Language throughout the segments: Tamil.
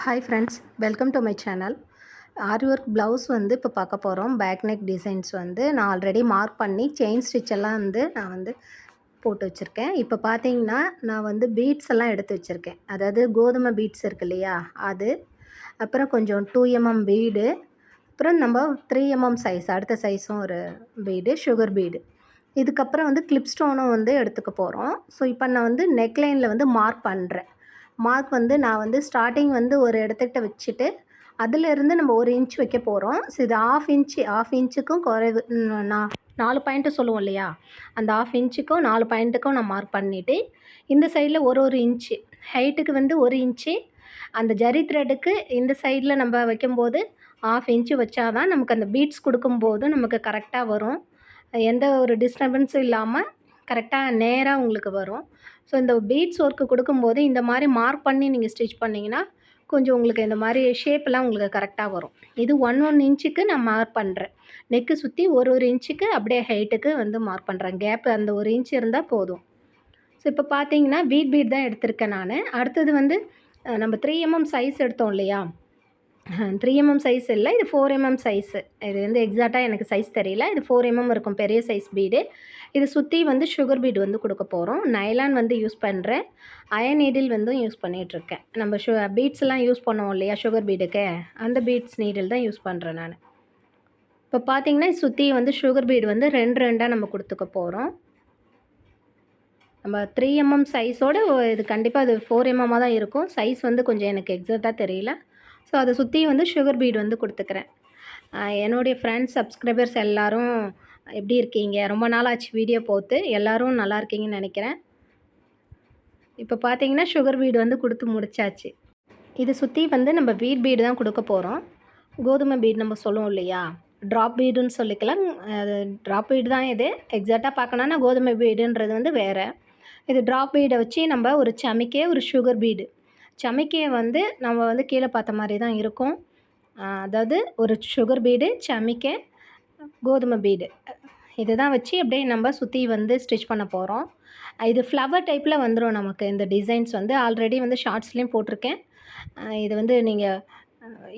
Hi friends welcome to my channel aari work blouse வந்து இப்போ பார்க்க போகிறோம் பேக் நெக் டிசைன்ஸ் வந்து நான் ஆல்ரெடி மார்க் பண்ணி செயின் ஸ்டிச் எல்லாம் வந்து நான் வந்து போட்டு வச்சுருக்கேன். இப்போ பார்த்தீங்கன்னா நான் வந்து பீட்ஸ் எல்லாம் எடுத்து வச்சுருக்கேன். அதாவது கோதுமை பீட்ஸ் இருக்கு இல்லையா அது. அப்புறம் கொஞ்சம் டூ எம்எம் பீடு அப்புறம் நம்ம த்ரீ எம்எம் சைஸ் அடுத்த சைஸும் ஒரு பீடு சுகர் பீடு இதுக்கப்புறம் வந்து கிளிப் ஸ்டோனும் வந்து எடுத்துக்க போகிறோம் ஸோ இப்போ நான் வந்து நெக்லைனில் வந்து மார்க் பண்ணுறேன் மார்க் வந்து நான் வந்து ஸ்டார்டிங் வந்து ஒரு இடத்துக்கிட்ட வச்சுட்டு அதிலிருந்து நம்ம ஒரு இன்ச் வைக்க போகிறோம் ஸோ இது ஆஃப் இன்ச்சு ஆஃப் இன்ச்சுக்கும் குறைவு. நான் நாலு பாயிண்ட்டு சொல்லுவோம் இல்லையா? அந்த ஆஃப் இன்ச்சுக்கும் நாலு பாயிண்ட்டுக்கும் நான் மார்க் பண்ணிவிட்டு இந்த சைடில் ஒரு ஒரு இன்ச்சு ஹைட்டுக்கு வந்து ஒரு இன்ச்சு அந்த ஜரி த்ரெட்டுக்கு இந்த சைடில் நம்ம வைக்கும்போது ஆஃப் இன்ச்சு வச்சாதான் நமக்கு அந்த பீட்ஸ் கொடுக்கும்போது நமக்கு கரெக்டாக வரும். எந்த ஒரு டிஸ்டர்பன்ஸும் இல்லாமல் கரெக்டாக நேராக உங்களுக்கு வரும். ஸோ இந்த பீட்ஸ் ஒர்க்கு கொடுக்கும்போது இந்த மாதிரி மார்க் பண்ணி நீங்கள் ஸ்டிச் பண்ணிங்கன்னா கொஞ்சம் உங்களுக்கு இந்த மாதிரி ஷேப்லாம் உங்களுக்கு கரெக்டாக வரும். இது ஒன் ஒன் இன்ச்சுக்கு நான் மார்க் பண்ணுறேன் நெக்கு சுற்றி ஒரு ஒரு இன்ச்சுக்கு அப்படியே ஹைட்டுக்கு வந்து மார்க் பண்ணுறேன் கேப் அந்த ஒரு இன்ச் இருந்தால் போதும். ஸோ இப்போ பார்த்தீங்கன்னா பீட் பீட் தான் எடுத்திருக்கேன் நான். அடுத்தது வந்து நம்ம த்ரீ எம்எம் சைஸ் எடுத்தோம் இல்லையா? த்ரீ எம்எம் சைஸ் இல்லை இது ஃபோர் எம்எம் சைஸு இது வந்து எக்ஸாக்டாக எனக்கு சைஸ் தெரியல. இது ஃபோர் எம்எம் இருக்கும் பெரிய சைஸ் பீடு இது சுற்றி வந்து சுகர் பீடு வந்து கொடுக்க போகிறோம் நைலான் வந்து யூஸ் பண்ணுறேன் அயன் நீடில் வந்து யூஸ் பண்ணிகிட்ருக்கேன் நம்ம ஷு பீட்ஸ்லாம் யூஸ் பண்ணுவோம் இல்லையா சுகர் பீடுக்கு அந்த பீட்ஸ் நீடில் தான் யூஸ் பண்ணுறேன் நான். இப்போ பார்த்தீங்கன்னா சுற்றி வந்து சுகர் பீடு வந்து ரெண்டு ரெண்டாக நம்ம கொடுத்துக்க போகிறோம் நம்ம த்ரீ எம்எம் சைஸோட இது கண்டிப்பாக அது ஃபோர் எம்எம்மாக தான் இருக்கும். சைஸ் வந்து கொஞ்சம் எனக்கு எக்ஸாக்டாக தெரியல. ஸோ அதை சுற்றி வந்து சுகர் பீட் வந்து கொடுத்துக்கிறேன். என்னுடைய ஃப்ரெண்ட்ஸ் சப்ஸ்கிரைபர்ஸ் எல்லோரும் எப்படி இருக்கீங்க? ரொம்ப நாள் ஆச்சு வீடியோ போட்டு. எல்லோரும் நல்லா இருக்கீங்கன்னு நினைக்கிறேன். இப்போ பார்த்தீங்கன்னா சுகர் பீடு வந்து கொடுத்து முடிச்சாச்சு. இதை சுற்றி வந்து நம்ம வீட் பீடு தான் கொடுக்க போகிறோம் கோதுமை பீடு நம்ம சொல்லுவோம் இல்லையா? ட்ராப் பீடுன்னு சொல்லிக்கலாம். அது ட்ராப் பீடு தான் இது. எக்ஸாக்டாக பார்க்கணுன்னா கோதுமை பீடுன்றது வந்து வேறு. இது ட்ராப் பீடை வச்சு நம்ம ஒரு சமைக்க ஒரு சுகர் பீடு சமிக்கையை வந்து நம்ம வந்து கீழே பார்த்த மாதிரி தான் இருக்கும். அதாவது ஒரு சுகர் பீடு சமிக்கை கோதுமை பீடு இதுதான் வச்சு அப்படியே நம்ம சுற்றி வந்து ஸ்டிச் பண்ண போகிறோம் இது ஃப்ளவர் டைப்பில் வந்துடும் நமக்கு இந்த டிசைன்ஸ் வந்து. ஆல்ரெடி வந்து ஷார்ட்ஸ்லேயும் போட்டிருக்கேன். இது வந்து நீங்கள்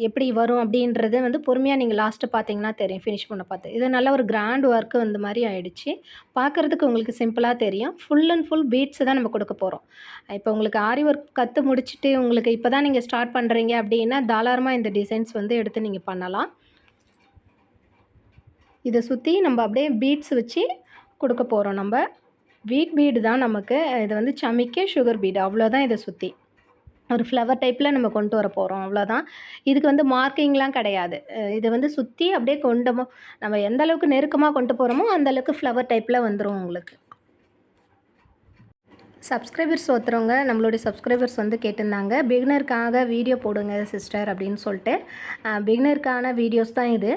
எப்படி வரும் அப்படின்றது வந்து பொறுமையாக நீங்கள் லாஸ்ட்டு பார்த்தீங்கன்னா தெரியும் ஃபினிஷ் பண்ண பார்த்து இது நல்ல ஒரு கிராண்ட் ஒர்க்கு வந்து மாதிரி ஆயிடுச்சு. பார்க்குறதுக்கு உங்களுக்கு சிம்பிளாக தெரியும். ஃபுல் அண்ட் ஃபுல் பீட்ஸ் தான் நம்ம கொடுக்க போகிறோம் இப்போ உங்களுக்கு ஆரி ஒர்க் கற்று முடிச்சுட்டு உங்களுக்கு இப்போ தான் நீங்கள் ஸ்டார்ட் பண்ணுறீங்க அப்படின்னா தாராளமாக இந்த டிசைன்ஸ் வந்து எடுத்து நீங்கள் பண்ணலாம். இதை சுற்றி நம்ம அப்படியே பீட்ஸ் வச்சு கொடுக்க போகிறோம் நம்ம. வீட் பீடு தான் நமக்கு. இது வந்து சமிக்கை சுகர் பீடு அவ்வளோதான் இதை சுற்றி ஒரு ஃப்ளவர் டைப்பில் நம்ம கொண்டு வர போகிறோம் அவ்வளோதான் இதுக்கு வந்து மார்க்கிங்லாம் கிடையாது. இதை இது வந்து சுற்றி அப்படியே கொண்டமோ நம்ம எந்த அளவுக்கு நெருக்கமாக கொண்டு போகிறோமோ அந்தளவுக்கு ஃப்ளவர் டைப்பில் வந்துடும் உங்களுக்கு. சப்ஸ்கிரைபர்ஸ் ஒருத்தரவங்க நம்மளுடைய சப்ஸ்கிரைபர்ஸ் வந்து கேட்டிருந்தாங்க பிகினருக்காக வீடியோ போடுங்க சிஸ்டர் அப்படின்னு சொல்லிட்டு. பிகினருக்கான வீடியோஸ் தான் இது.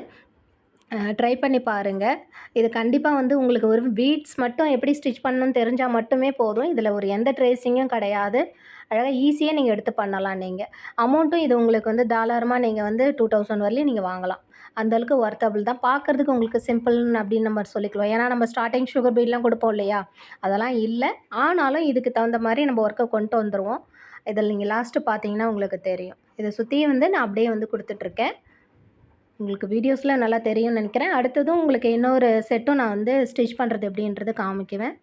ட்ரை பண்ணி பாருங்கள் இது கண்டிப்பாக வந்து உங்களுக்கு ஒரு பீட்ஸ் மட்டும் எப்படி ஸ்டிச் பண்ணணும்னு தெரிஞ்சால் மட்டுமே போதும். இதில் ஒரு எந்த ட்ரேசிங்கும் கிடையாது. அழகாக ஈஸியாக நீங்கள் எடுத்து பண்ணலாம் நீங்கள் அமௌண்ட்டும் இது உங்களுக்கு வந்து தாராளமாக நீங்கள் வந்து டூ தௌசண்ட் வரலையும் நீங்கள் வாங்கலாம். அந்தளவுக்கு ஒர்த்தபிள் தான். பார்க்குறதுக்கு உங்களுக்கு சிம்பிள்னு அப்படின்னு நம்ம சொல்லிக்கலாம். ஏன்னா நம்ம ஸ்டார்டிங் சுகர் பீட்லாம் கொடுப்போம் இல்லையா? அதெல்லாம் இல்லை. ஆனாலும் இதுக்கு தகுந்த மாதிரி நம்ம ஒர்க்கை கொண்டு வந்துடுவோம் இதில் நீங்கள் லாஸ்ட்டு பார்த்தீங்கன்னா உங்களுக்கு தெரியும். இதை சுற்றியும் வந்து நான் அப்படியே வந்து கொடுத்துட்ருக்கேன். உங்களுக்கு வீடியோஸில் நல்லா தெரியும்னு நினைக்கிறேன். அடுத்ததும் உங்களுக்கு இன்னொரு செட்டும் நான் வந்து ஸ்டிச் பண்ணுறது எப்படின்றது காமிக்குவேன்.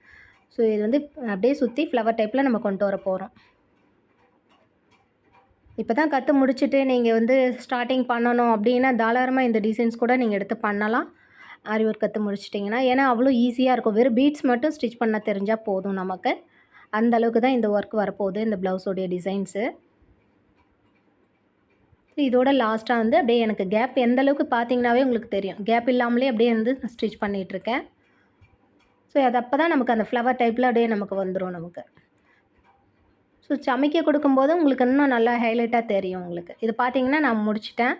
ஸோ இது வந்து அப்படியே சுற்றி ஃப்ளவர் டைப்பில் நம்ம கொண்டு வர போகிறோம் இப்போ தான் கற்று முடிச்சுட்டு நீங்கள் வந்து ஸ்டார்டிங் பண்ணணும் அப்படின்னா தாராளமாக இந்த டிசைன்ஸ் கூட நீங்கள் எடுத்து பண்ணலாம். ஆரி ஒர்க் கற்று முடிச்சிட்டிங்கன்னா ஏன்னா அவ்வளோ ஈஸியாக இருக்கும். வெறும் பீட்ஸ் மட்டும் ஸ்டிச் பண்ண தெரிஞ்சால் போதும் நமக்கு. அந்த அளவுக்கு தான் இந்த ஒர்க் வரப்போகுது இந்த ப்ளவுஸோடைய டிசைன்ஸு இதோட லாஸ்ட்டாக வந்து அப்படியே எனக்கு கேப் எந்த அளவுக்கு பார்த்தீங்கன்னாவே உங்களுக்கு தெரியும். கேப் இல்லாமலே அப்படியே வந்து ஸ்டிச் பண்ணிகிட்ருக்கேன் ஸோ அது அப்போ தான் நமக்கு அந்த ஃப்ளவர் டைப்பில் அப்படியே நமக்கு வந்துடும் நமக்கு. ஸோ சமைக்க கொடுக்கும்போது உங்களுக்கு இன்னும் நல்லா ஹைலைட்டாக தெரியும் உங்களுக்கு. இது பார்த்தீங்கன்னா நான் முடிச்சிட்டேன்.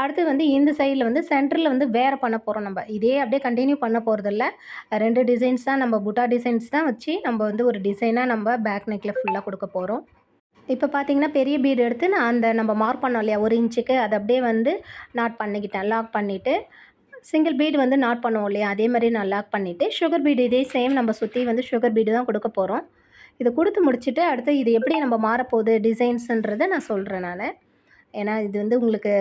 அடுத்து வந்து இந்த சைடில் வந்து சென்டரில் வந்து வேறு பண்ண போகிறோம் நம்ம. இதே அப்படியே கண்டினியூ பண்ண போகிறதில்ல ரெண்டு டிசைன்ஸ் தான் நம்ம புட்டா டிசைன்ஸ் தான் வச்சு நம்ம வந்து ஒரு டிசைனாக நம்ம பேக் நெக்கில் ஃபுல்லாக கொடுக்க போகிறோம் இப்போ பார்த்தீங்கன்னா பெரிய பீடு எடுத்து நான் அந்த நம்ம மார்க் பண்ணோம் இல்லையா ஒரு இன்ச்சுக்கு அதை அப்படியே வந்து நாட் பண்ணிக்கிட்டேன் லாக் பண்ணிவிட்டு சிங்கிள் பீடு வந்து நாட் பண்ணுவோம் இல்லையா அதே மாதிரி நான் லாக் பண்ணிவிட்டு சுகர் பீடு இதே சேம் நம்ம சுற்றி வந்து சுகர் பீடு தான் கொடுக்க போகிறோம் இதை கொடுத்து முடிச்சுட்டு அடுத்து இது எப்படி நம்ம மாறப்போகுது டிசைன்ஸுன்றதை நான் சொல்கிறேன் நான். ஏன்னா இது வந்து உங்களுக்கு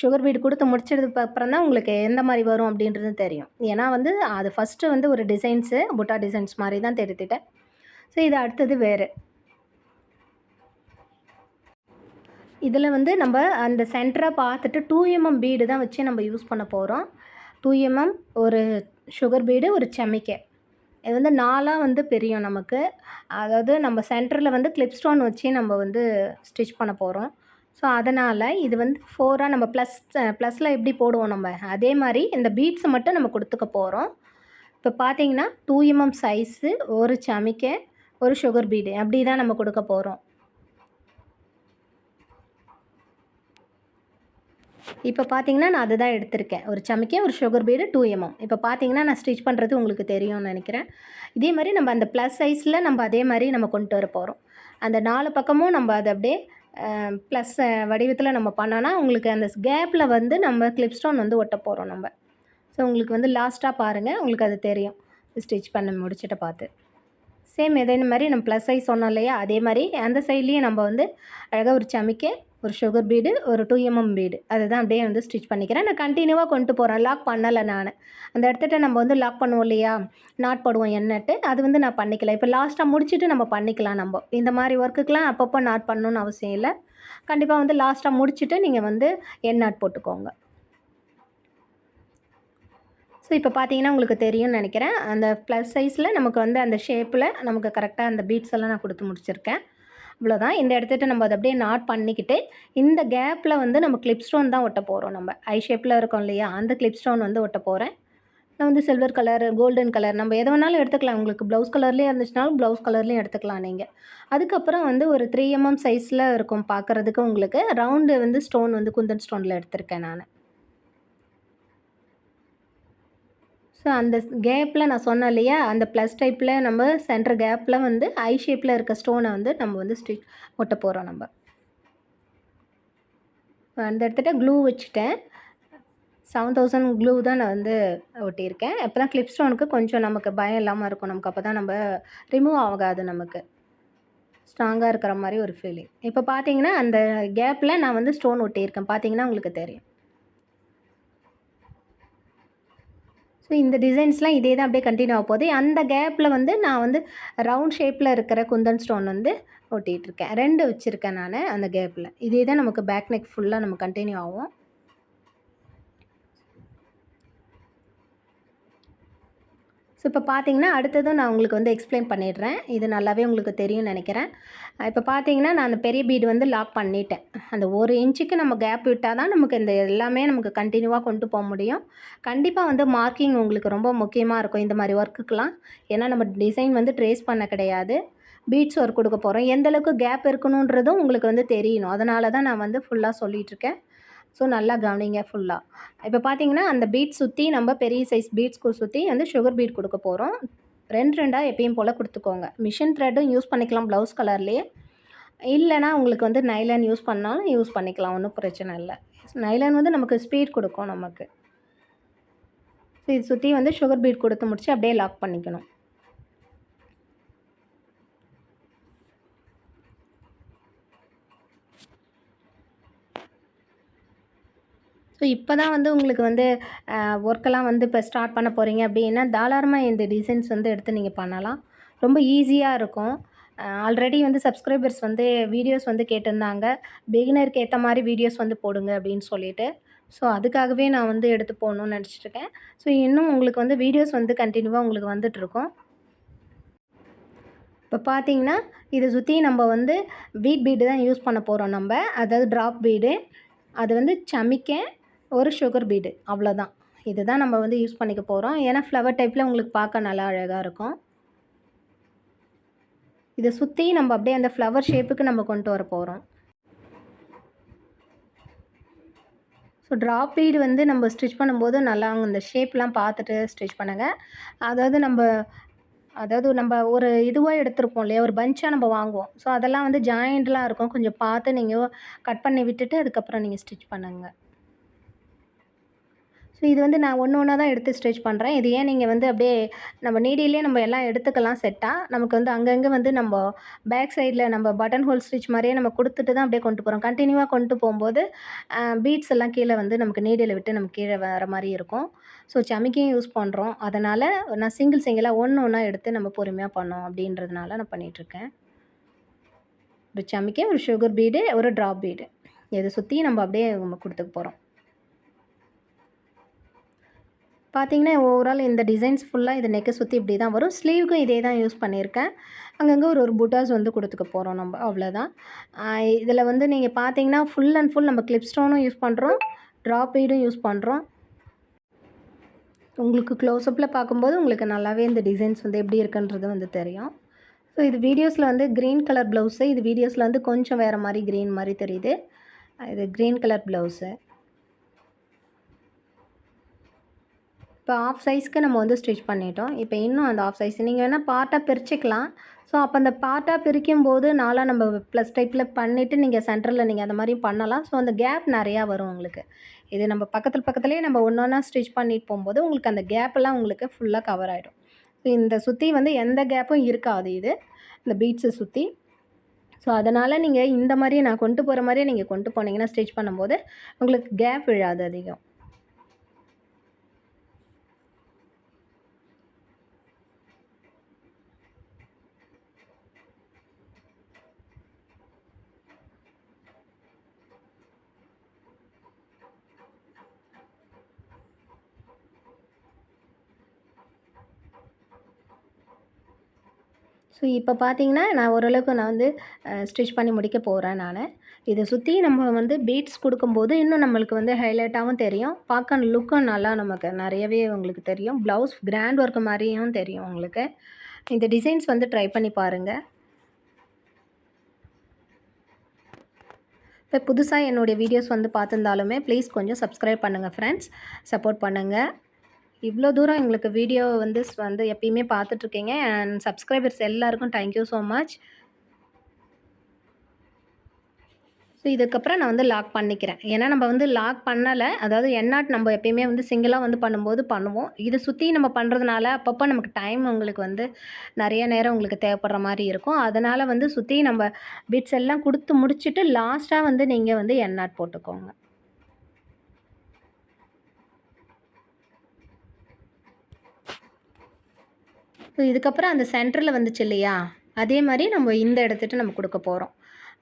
சுகர் பீட் கொடுத்து முடிச்சதுக்கு அப்புறம் தான் உங்களுக்கு எந்த மாதிரி வரும் அப்படின்றது தெரியும். ஏன்னா வந்து அது ஃபஸ்ட்டு வந்து ஒரு டிசைன்ஸு புட்டா டிசைன்ஸ் மாதிரி தான் தெரித்திட்டேன். ஸோ இது அடுத்தது வேறு. இதில் வந்து நம்ம அந்த சென்டரை பார்த்துட்டு டூ எம்எம் பீடு தான் வச்சு நம்ம யூஸ் பண்ண போகிறோம் டூ எம்எம் ஒரு சுகர் பீடு ஒரு செமிக்கை. இது வந்து நாலாக வந்து பிரியும் நமக்கு. அதாவது நம்ம சென்டரில் வந்து கிளிப் ஸ்டோன் வச்சு நம்ம வந்து ஸ்டிச் பண்ண போகிறோம் ஸோ அதனால் இது வந்து ஃபோராக நம்ம ப்ளஸ் ப்ளஸில் எப்படி போடுவோம் நம்ம? அதே மாதிரி இந்த பீட்ஸை மட்டும் நம்ம கொடுத்துக்க போகிறோம் இப்போ பார்த்தீங்கன்னா டூ எம்எம் சைஸு ஒரு சமிக்கை ஒரு சுகர் பீடு அப்படி தான் நம்ம கொடுக்க போகிறோம் இப்போ பார்த்தீங்கன்னா நான் அதை தான் எடுத்திருக்கேன். ஒரு சமைக்க ஒரு சுகர் பீடு டூ எம்எம் இப்போ பார்த்தீங்கன்னா நான் ஸ்டிச் பண்ணுறது உங்களுக்கு தெரியும்னு நினைக்கிறேன். இதே மாதிரி நம்ம அந்த ப்ளஸ் சைஸில் நம்ம அதே மாதிரி நம்ம கொண்டு வர போகிறோம் அந்த நாலு பக்கமும் நம்ம அதை அப்படியே ப்ளஸ் வடிவத்தில் நம்ம பண்ணோன்னா உங்களுக்கு அந்த கேப்பில் வந்து நம்ம கிளிப் ஸ்டோன் வந்து ஒட்ட போகிறோம் நம்ம. ஸோ உங்களுக்கு வந்து லாஸ்ட்டாக பாருங்கள் உங்களுக்கு அது தெரியும். ஸ்டிச் பண்ண முடிச்சுட்டு பார்த்து. சேம் இதே மாதிரி நம்ம ப்ளஸ் சைஸ் சொன்னோம் இல்லையா? அதே மாதிரி அந்த சைட்லேயும் நம்ம வந்து அழகாக ஒரு சமைக்க ஒரு சுகர் பீடு ஒரு டூ எம்எம் பீடு அதுதான் அப்படியே வந்து ஸ்டிச் பண்ணிக்கிறேன். நான் கண்டினியூவாக கொண்டு போகிறேன் லாக் பண்ணலை நான். அந்த இடத்துட்ட நம்ம வந்து லாக் பண்ணுவோம் இல்லையா? நாட் போடுவோம் எண்ணட்டு அது வந்து நான் பண்ணிக்கலாம் இப்போ லாஸ்ட்டாக முடிச்சுட்டு நம்ம பண்ணிக்கலாம் நம்ம. இந்த மாதிரி ஒர்க்குக்கெலாம் அப்பப்போ நாட் பண்ணணுன்னு அவசியம் இல்லை. கண்டிப்பாக வந்து லாஸ்ட்டாக முடிச்சுட்டு நீங்கள் வந்து எண் நாட் போட்டுக்கோங்க. ஸோ இப்போ பார்த்தீங்கன்னா உங்களுக்கு தெரியும்னு நினைக்கிறேன். அந்த ப்ளஸ் சைஸில் நமக்கு வந்து அந்த ஷேப்பில் நமக்கு கரெக்டாக அந்த பீட்ஸ் எல்லாம் நான் கொடுத்து முடிச்சிருக்கேன். இவ்வளோதான் இந்த இடத்துட்டு நம்ம அதை அப்படியே நாட் பண்ணிக்கிட்டு இந்த கேப்பில் வந்து நம்ம கிளிப் ஸ்டோன் தான் ஒட்ட போகிறோம் நம்ம. ஐ ஷேப்பில் இருக்கோம் இல்லையா? அந்த கிளிப் ஸ்டோன் வந்து ஒட்ட போகிறேன் நான் வந்து சில்வர் கலர் கோல்டன் கலர் நம்ம எது வேணாலும் எடுத்துக்கலாம். உங்களுக்கு ப்ளவுஸ் கலர்லேயே இருந்துச்சுனாலும் ப்ளவுஸ் கலர்லேயும் எடுத்துக்கலாம் நீங்கள் அதுக்கப்புறம் வந்து ஒரு த்ரீ எம்எம் சைஸில் இருக்கும் பார்க்குறதுக்கு உங்களுக்கு ரவுண்டு வந்து ஸ்டோன் வந்து குந்தன் ஸ்டோனில் எடுத்திருக்கேன் நான். ஸோ அந்த கேப்பில் நான் சொன்னேன் இல்லையா? அந்த ப்ளஸ் டைப்பில் நம்ம சென்டர் கேப்பில் வந்து ஐ ஷேப்பில் இருக்க ஸ்டோனை வந்து நம்ம வந்து ஸ்டிச் ஒட்ட போகிறோம் நம்ம. அந்த இடத்துல க்ளூ வச்சுட்டேன். செவன் தௌசண்ட் க்ளூ தான் நான் வந்து ஒட்டியிருக்கேன். அப்போ தான் கிளிப் ஸ்டோனுக்கு கொஞ்சம் நமக்கு பயம் இல்லாமல் இருக்கும் நமக்கு. அப்போ தான் நம்ம ரிமூவ் ஆகாது நமக்கு. ஸ்ட்ராங்காக இருக்கிற மாதிரி ஒரு ஃபீலிங் இப்போ பார்த்தீங்கன்னா அந்த கேப்பில் நான் வந்து ஸ்டோன் ஒட்டியிருக்கேன். பார்த்தீங்கன்னா உங்களுக்கு தெரியும். ஸோ இந்த டிசைன்ஸ்லாம் இதே தான் அப்படியே கண்டினியூ ஆக போகுது. அந்த கேப்பில் வந்து நான் வந்து ரவுண்ட் ஷேப்பில் இருக்கிற குந்தன் ஸ்டோன் வந்து ஒட்டிகிட்ருக்கேன் ரெண்டு வச்சுருக்கேன் நான் அந்த கேப்பில் இதே தான் நமக்கு பேக் நெக் ஃபுல்லாக நம்ம கண்டினியூ ஆகும். ஸோ இப்போ பார்த்தீங்கன்னா அடுத்ததும் நான் உங்களுக்கு வந்து எக்ஸ்பிளைன் பண்ணிடுறேன். இது நல்லாவே உங்களுக்கு தெரியும்னு நினைக்கிறேன். இப்போ பார்த்தீங்கன்னா நான் அந்த பெரிய பீடு வந்து லாக் பண்ணிட்டேன். அந்த ஒரு இன்ச்சுக்கு நம்ம கேப் விட்டால் தான் நமக்கு இந்த எல்லாமே நமக்கு கண்டினியூவாக கொண்டு போக முடியும். கண்டிப்பாக வந்து மார்க்கிங் உங்களுக்கு ரொம்ப முக்கியமாக இருக்கும் இந்த மாதிரி ஒர்க்குக்கெலாம் ஏன்னா நம்ம டிசைன் வந்து ட்ரேஸ் பண்ண கிடையாது. பீட்ஸ் ஒர்க் கொடுக்க போகிறோம் எந்தளவுக்கு கேப் இருக்கணுன்றதும் உங்களுக்கு வந்து தெரியணும். அதனால தான் நான் வந்து ஃபுல்லாக சொல்லிகிட்ருக்கேன் ஸோ நல்லா கவனிங்க ஃபுல்லாக இப்போ பார்த்தீங்கன்னா அந்த பீட் சுற்றி நம்ம பெரிய சைஸ் பீட்ஸ்க்கு சுற்றி வந்து சுகர் பீட் கொடுக்க போகிறோம் ரெண்டு ரெண்டாக எப்பயும் போல் கொடுத்துக்கோங்க. மிஷின் த்ரெட்டும் யூஸ் பண்ணிக்கலாம் ப்ளவுஸ் கலர்லேயே இல்லைனா உங்களுக்கு வந்து நைலன் யூஸ் பண்ணாலும் யூஸ் பண்ணிக்கலாம். ஒன்றும் பிரச்சனை இல்லை. நைலன் வந்து நமக்கு ஸ்பீட் கொடுக்கும் நமக்கு. ஸோ இது சுற்றி வந்து சுகர் பீட் கொடுத்து முடிச்சு அப்படியே லாக் பண்ணிக்கணும். ஸோ இப்போ தான் வந்து உங்களுக்கு வந்து ஒர்க்கெல்லாம் வந்து இப்போ ஸ்டார்ட் பண்ண போகிறீங்க அப்படின்னா தாராளமாக இந்த டிசைன்ஸ் வந்து எடுத்து நீங்கள் பண்ணலாம். ரொம்ப ஈஸியாக இருக்கும். ஆல்ரெடி வந்து சப்ஸ்கிரைபர்ஸ் வந்து வீடியோஸ் வந்து கேட்டிருந்தாங்க. பிகினருக்கு ஏற்ற மாதிரி வீடியோஸ் வந்து போடுங்க அப்படின்னு சொல்லிட்டு. ஸோ அதுக்காகவே நான் வந்து எடுத்து போகணுன்னு நினச்சிட்ருக்கேன் ஸோ இன்னும் உங்களுக்கு வந்து வீடியோஸ் வந்து கண்டினியூவாக உங்களுக்கு வந்துட்டுருக்கோம் இப்போ பார்த்தீங்கன்னா இதை சுற்றி நம்ம வந்து பீட் பீடு தான் யூஸ் பண்ண போகிறோம் நம்ம. அதாவது ட்ராப் பீடு அது வந்து சமிக்க ஒரு சுகர் பீடு அவ்வளோதான். இதுதான் நம்ம வந்து யூஸ் பண்ணிக்க போகிறோம் ஏன்னா ஃப்ளவர் டைப்பில் உங்களுக்கு பார்க்க நல்லா அழகாக இருக்கும். இதை சுற்றி நம்ம அப்படியே அந்த ஃப்ளவர் ஷேப்புக்கு நம்ம கொண்டு வர போகிறோம் ஸோ ட்ராப் பீடு வந்து நம்ம ஸ்டிச் பண்ணும்போது நல்லா அவங்க இந்த ஷேப்லாம் பார்த்துட்டு ஸ்டிச் பண்ணுங்கள் அதாவது நம்ம அதாவது நம்ம ஒரு இதுவாக எடுத்திருப்போம் இல்லையா? ஒரு பஞ்சாக நம்ம வாங்குவோம். ஸோ அதெல்லாம் வந்து ஜாயிண்ட்லாம் இருக்கும். கொஞ்சம் பார்த்து நீங்கள் கட் பண்ணி விட்டுட்டு அதுக்கப்புறம் நீங்கள் ஸ்டிச் பண்ணுங்கள் ஸோ இது வந்து நான் ஒன்று ஒன்றா தான் எடுத்து ஸ்டிச் பண்ணுறேன் இது ஏன் நீங்கள் வந்து அப்படியே நம்ம நீடியிலே நம்ம எல்லாம் எடுத்துக்கலாம் செட்டாக நமக்கு வந்து அங்கங்கே வந்து நம்ம பேக் சைடில் நம்ம பட்டன் ஹோல் ஸ்டிச் மாதிரியே நம்ம கொடுத்துட்டு தான் அப்படியே கொண்டு போகிறோம் கண்டினியூவாக கொண்டு போகும்போது பீட்ஸ் எல்லாம் கீழே வந்து நமக்கு நீடியில் விட்டு நம்ம கீழே வர மாதிரி இருக்கும். ஸோ சமிக்கையும் யூஸ் பண்ணுறோம் அதனால் நான் சிங்கிள் சிங்கிளாக ஒன்று ஒன்றா எடுத்து நம்ம பொறுமையாக பண்ணோம் அப்படின்றதுனால நான் பண்ணிகிட்ருக்கேன் ஒரு சமிக்கை ஒரு சுகர் பீடு ஒரு ட்ராப் பீடு இதை சுற்றி நம்ம அப்படியே நம்ம கொடுத்துக்க போகிறோம் பார்த்தீங்கன்னா ஓவரால் இந்த டிசைன்ஸ் ஃபுல்லாக இது நெக்கை சுற்றி இப்படி தான் வரும். ஸ்லீவுக்கும் இதே தான் யூஸ் பண்ணியிருக்கேன். அங்கங்கே ஒரு ஒரு புட்டாஸ் வந்து கொடுத்துக்க போகிறோம் நம்ம அவ்வளோதான் இதில் வந்து நீங்கள் பார்த்தீங்கன்னா ஃபுல் அண்ட் ஃபுல் நம்ம கிளிப் ஸ்டோனும் யூஸ் பண்ணுறோம் ட்ராபீடும் யூஸ் பண்ணுறோம் உங்களுக்கு க்ளோஸ்அப்பில் பார்க்கும்போது உங்களுக்கு நல்லாவே இந்த டிசைன்ஸ் வந்து எப்படி இருக்குன்றது வந்து தெரியும். ஸோ இது வீடியோஸில் வந்து க்ரீன் கலர் ப்ளவுஸு இது வீடியோஸில் வந்து கொஞ்சம் வேறு மாதிரி க்ரீன் மாதிரி தெரியுது. இது க்ரீன் கலர் ப்ளவுஸு இப்போ ஆஃப் சைஸ்க்கு நம்ம வந்து ஸ்டிச் பண்ணிட்டோம். இப்போ இன்னும் அந்த ஆஃப் சைஸ் நீங்கள் வேணால் பார்ட்டாக பிரிச்சுக்கலாம். ஸோ அப்போ அந்த பார்ட்டாக பிரிக்கும் போது நாளாக நம்ம ப்ளஸ் டைப்பில் பண்ணிவிட்டு நீங்கள் சென்டரில் நீங்கள் அந்த மாதிரி பண்ணலாம். ஸோ அந்த கேப் நிறையா வரும் உங்களுக்கு. இது நம்ம பக்கத்தில் பக்கத்துலேயே நம்ம ஒன்று ஒன்றா ஸ்டிச் பண்ணிட்டு போகும்போது உங்களுக்கு அந்த கேப்பெல்லாம் உங்களுக்கு ஃபுல்லாக கவர் ஆகிடும் ஸோ இந்த சுற்றி வந்து எந்த கேப்பும் இருக்காது இது. இந்த பீட்ஸை சுற்றி ஸோ அதனால் நீங்கள் இந்த மாதிரி நான் கொண்டு போகிற மாதிரியே நீங்கள் கொண்டு போனீங்கன்னா ஸ்டிச் பண்ணும்போது உங்களுக்கு கேப் விழாது அதிகம். ஸோ இப்போ பார்த்தீங்கன்னா நான் ஓரளவுக்கு நான் வந்து ஸ்டிச் பண்ணி முடிக்க போகிறேன் நான். இதை சுற்றி நம்ம வந்து பீட்ஸ் கொடுக்கும்போது இன்னும் நம்மளுக்கு வந்து ஹைலைட்டாகவும் தெரியும். பார்க்க லுக்கும் நல்லா நமக்கு நிறையவே உங்களுக்கு தெரியும். ப்ளவுஸ் கிராண்ட் ஒர்க் மாதிரியும் தெரியும் உங்களுக்கு. இந்த டிசைன்ஸ் வந்து ட்ரை பண்ணி பாருங்கள் இப்போ புதுசாக என்னுடைய வீடியோஸ் வந்து பார்த்துருந்தாலுமே ப்ளீஸ் கொஞ்சம் சப்ஸ்கிரைப் பண்ணுங்கள் ஃப்ரெண்ட்ஸ் சப்போர்ட் பண்ணுங்கள் இவ்வளோ தூரம் எங்களுக்கு வீடியோ வந்து வந்து எப்பயுமே பார்த்துட்ருக்கீங்க அண்ட் சப்ஸ்கிரைபர்ஸ் எல்லாருக்கும் thank you so much so இதுக்கப்புறம் நான் வந்து லாக் பண்ணிக்கிறேன். ஏன்னா நம்ம வந்து லாக் பண்ணலை. அதாவது என்னாட் நம்ம எப்பயுமே வந்து சிங்கிளாக வந்து பண்ணும்போது பண்ணுவோம். இதை சுற்றி நம்ம பண்ணுறதுனால அப்பப்போ நமக்கு டைம் உங்களுக்கு வந்து நிறைய நேரம் உங்களுக்கு தேவைப்படுற மாதிரி இருக்கும். அதனால் வந்து சுற்றி நம்ம பிட்ஸ் எல்லாம் கொடுத்து முடிச்சுட்டு லாஸ்ட்டாக வந்து நீங்கள் வந்து என்னாட் போட்டுக்கோங்க. இதுக்கப்புறம் அந்த சென்டரில் வந்துச்சு இல்லையா? அதே மாதிரி நம்ம இந்த இடத்துட்டு நம்ம கொடுக்க போகிறோம்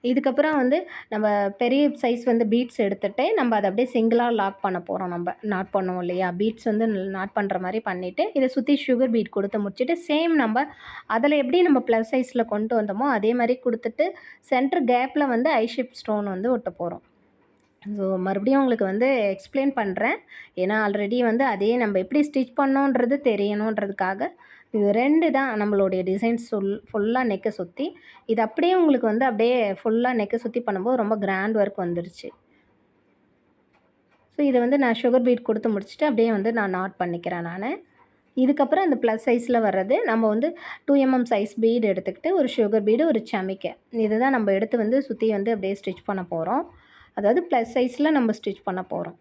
இதுக்கப்புறம் வந்து நம்ம பெரிய சைஸ் வந்து பீட்ஸ் எடுத்துகிட்டு நம்ம அதை அப்படியே சிங்கிளாக லாக் பண்ண போகிறோம் நம்ம. நாட் பண்ணுவோம் இல்லையா? பீட்ஸ் வந்து நாட் பண்ணுற மாதிரி பண்ணிவிட்டு இதை சுற்றி சுகர் பீட் கொடுத்து முடிச்சுட்டு சேம் நம்ம அதில் எப்படி நம்ம ப்ளஸ் சைஸில் கொண்டு வந்தோமோ அதே மாதிரி கொடுத்துட்டு சென்டர் கேப்பில் வந்து ஐஷிப் ஸ்டோன் வந்து ஒட்ட போகிறோம் ஸோ மறுபடியும் உங்களுக்கு வந்து எக்ஸ்பிளைன் பண்ணுறேன் ஏன்னா ஆல்ரெடி வந்து அதே நம்ம எப்படி ஸ்டிச் பண்ணோன்றது தெரியணுன்றதுக்காக இது ரெண்டு தான் நம்மளுடைய டிசைன்ஸ் சொல் ஃபுல்லாக நெக்கை சுற்றி இது அப்படியே உங்களுக்கு வந்து அப்படியே ஃபுல்லாக நெக்கை சுற்றி பண்ணும்போது ரொம்ப கிராண்ட் ஒர்க் வந்துருச்சு. ஸோ இதை வந்து நான் சுகர் பீட் கொடுத்து முடிச்சுட்டு அப்படியே வந்து நான் நாட் பண்ணிக்கிறேன் நான். இதுக்கப்புறம் இந்த ப்ளஸ் சைஸில் வர்றது நம்ம வந்து டூ எம்எம் சைஸ் பீடு எடுத்துக்கிட்டு ஒரு சுகர் பீடு ஒரு சமிக்கை இதுதான் நம்ம எடுத்து வந்து சுற்றி வந்து அப்படியே ஸ்டிச் பண்ண போகிறோம் அதாவது ப்ளஸ் சைஸில் நம்ம ஸ்டிச் பண்ண போகிறோம்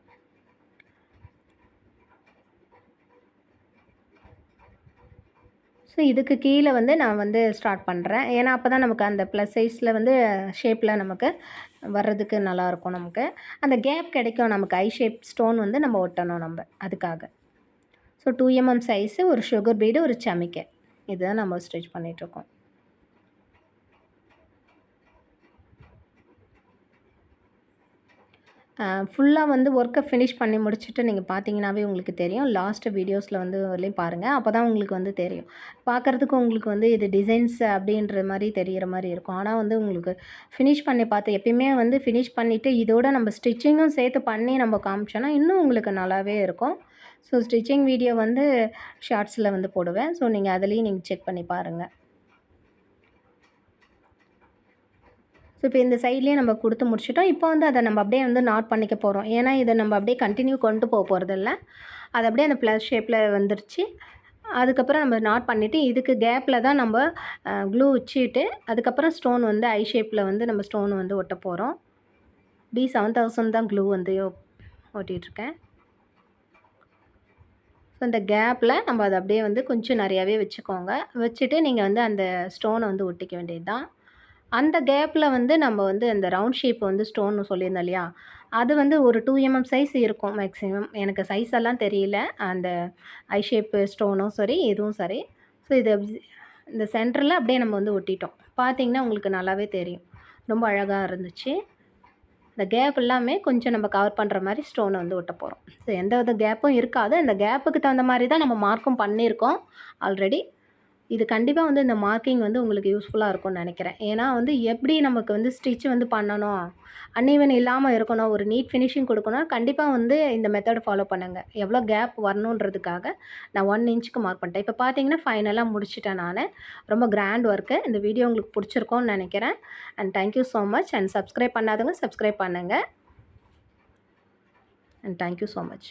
ஸோ இதுக்கு கீழே வந்து நான் வந்து ஸ்டார்ட் பண்ணுறேன் ஏன்னா அப்போ தான் நமக்கு அந்த ப்ளஸ் சைஸில் வந்து ஷேப்பில் நமக்கு வர்றதுக்கு நல்லாயிருக்கும் நமக்கு. அந்த கேப் கிடைக்கும். நமக்கு ஐ ஷேப் ஸ்டோன் வந்து நம்ம ஒட்டணும் நம்ம அதுக்காக. ஸோ டூ எம்எம் சைஸு ஒரு சுகர் பீடு ஒரு சமிக்கை. இதுதான் நம்ம ஸ்டிச் பண்ணிகிட்ருக்கோம் ஃபுல்லாக வந்து ஒர்க்கை ஃபினிஷ் பண்ணி முடிச்சுட்டு நீங்கள் பார்த்தீங்கன்னாவே உங்களுக்கு தெரியும். லாஸ்ட்டு வீடியோஸில் வந்து வரலையும் பாருங்கள் அப்போ தான் உங்களுக்கு வந்து தெரியும். பார்க்குறதுக்கு உங்களுக்கு வந்து இது டிசைன்ஸ் அப்படின்ற மாதிரி தெரிகிற மாதிரி இருக்கும். ஆனால் வந்து உங்களுக்கு ஃபினிஷ் பண்ணி பார்த்து எப்பயுமே வந்து ஃபினிஷ் பண்ணிவிட்டு இதோட நம்ம ஸ்டிச்சிங்கும் சேர்த்து பண்ணி நம்ம காமிச்சோன்னா இன்னும் உங்களுக்கு நல்லாவே இருக்கும். ஸோ ஸ்டிச்சிங் வீடியோ வந்து ஷார்ட்ஸில் வந்து போடுவேன். ஸோ நீங்கள் அதுலேயும் நீங்கள் செக் பண்ணி பாருங்கள் ஸோ இப்போ இந்த சைட்லேயே நம்ம கொடுத்து முடிச்சிட்டோம். இப்போ வந்து அதை நம்ம அப்படியே வந்து நாட் பண்ணிக்க போகிறோம் ஏன்னா இதை நம்ம அப்படியே கண்டினியூ கொண்டு போக போகிறதில்ல அது அப்படியே அந்த ப்ளஸ் ஷேப்பில் வந்துருச்சு. அதுக்கப்புறம் நம்ம நாட் பண்ணிவிட்டு இதுக்கு கேப்பில் தான் நம்ம க்ளூ வச்சுட்டு அதுக்கப்புறம் ஸ்டோன் வந்து ஐ ஷேப்பில் வந்து நம்ம ஸ்டோன் வந்து ஒட்ட போகிறோம் பி செவன் தௌசண்ட் தான் க்ளூ வந்து ஓட்டிகிட்ருக்கேன் ஸோ அந்த கேப்பில் நம்ம அதை அப்படியே வந்து கொஞ்சம் நிறையாவே வச்சுக்கோங்க. வச்சுட்டு நீங்கள் வந்து அந்த ஸ்டோனை வந்து ஒட்டிக்க வேண்டியது தான் அந்த கேப்பில் வந்து நம்ம வந்து அந்த ரவுண்ட் ஷேப் வந்து ஸ்டோன் சொல்லியிருந்தோம் இல்லையா? அது வந்து ஒரு டூ எம்எம் சைஸ் இருக்கும் மேக்ஸிமம் எனக்கு சைஸ் எல்லாம் தெரியல. அந்த ஐ ஷேப்பு ஸ்டோனும் சரி இதுவும் சரி. ஸோ இது இந்த சென்டரில் அப்படியே நம்ம வந்து ஒட்டிட்டோம். பார்த்தீங்கன்னா உங்களுக்கு நல்லாவே தெரியும். ரொம்ப அழகாக இருந்துச்சு. இந்த கேப் எல்லாமே கொஞ்சம் நம்ம கவர் பண்ணுற மாதிரி ஸ்டோனை வந்து ஒட்ட போகிறோம் ஸோ எந்த வித கேப்பும் இருக்காது. அந்த கேப்புக்கு தகுந்த மாதிரி தான் நம்ம மார்க்கும் பண்ணியிருக்கோம். ஆல்ரெடி இது கண்டிப்பாக வந்து இந்த மார்க்கிங் வந்து உங்களுக்கு யூஸ்ஃபுல்லாக இருக்கும்னு நினைக்கிறேன். ஏன்னா வந்து எப்படி நமக்கு வந்து ஸ்டிச் வந்து பண்ணணும் அன்ஈவன் இல்லாமல் இருக்கணும் ஒரு நீட் ஃபினிஷிங் கொடுக்கணும் கண்டிப்பாக வந்து இந்த மெத்தட் ஃபாலோ பண்ணுங்கள் எவ்வளோ கேப் வரணுன்றதுக்காக நான் ஒன் இன்ச்சுக்கு மார்க் பண்ணிட்டேன். இப்போ பார்த்தீங்கன்னா ஃபைனலாக முடிச்சிட்டேன் நான். ரொம்ப கிராண்ட் ஒர்க்கு இந்த வீடியோ உங்களுக்கு பிடிச்சிருக்கோன்னு நினைக்கிறேன். And thank you so much and subscribe பண்ணாதவங்க சப்ஸ்கிரைப் பண்ணுங்கள் and thank you so much